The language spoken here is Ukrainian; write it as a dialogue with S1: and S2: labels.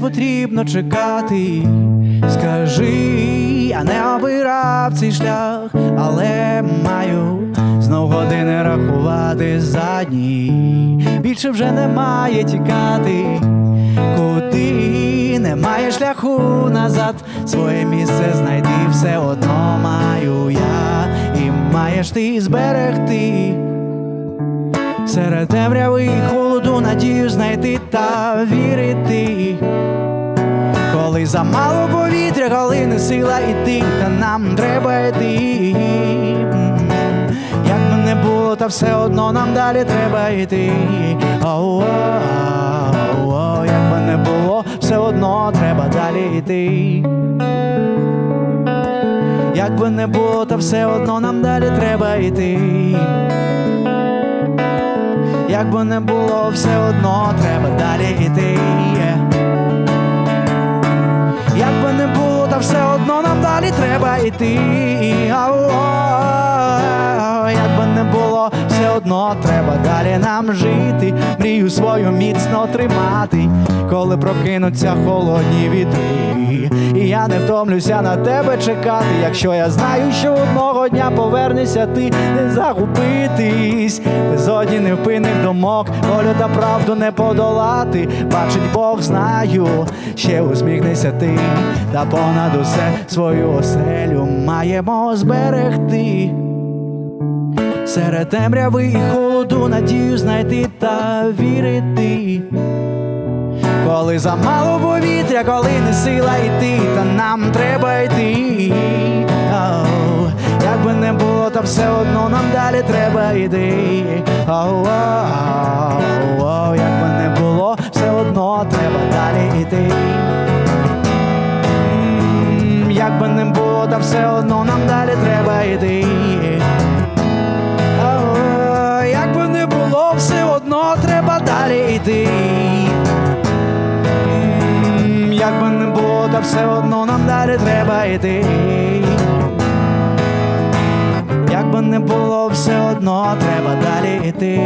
S1: потрібно чекати. Скажи, я не обирав цей шлях, але маю знов години рахувати задні. Більше вже немає тікати, куди немає шляху назад. Своє місце знайти все одно маю я, і маєш ти зберегти. Серед темряви і холоду надію знайти та вірити. Коли замало повітря, коли не сила йти, та нам треба йти. Як би не було, та все одно нам далі треба йти. Як би не було, все одно треба далі йти. Як би не було, та все одно нам далі треба йти. Як би не було, все одно треба далі йти. Як би не було, та все одно нам далі треба йти. Як би не було, все одно треба далі нам жити. Мрію свою міцно тримати, коли прокинуться холодні вітри. І я не втомлюся на тебе чекати, якщо я знаю, що одного дня повернешся ти не загубитись, без одні невпинних думок, волю та правду не подолати. Бачить Бог, знаю, ще усміхнешся ти, та понад усе свою оселю маємо зберегти. Серед темряви і холоду надію знайти та вірити. Коли замало повітря, коли не сила йти, та нам треба йти. Оу, Як би не було, та все одно нам далі треба йти. Оу, Як би не було, все одно треба далі йти. М, Як би не було, та все одно нам далі треба йти. Як би не було, все одно треба далі йти. Все одно нам далі треба йти. Як би не було, все одно треба далі йти.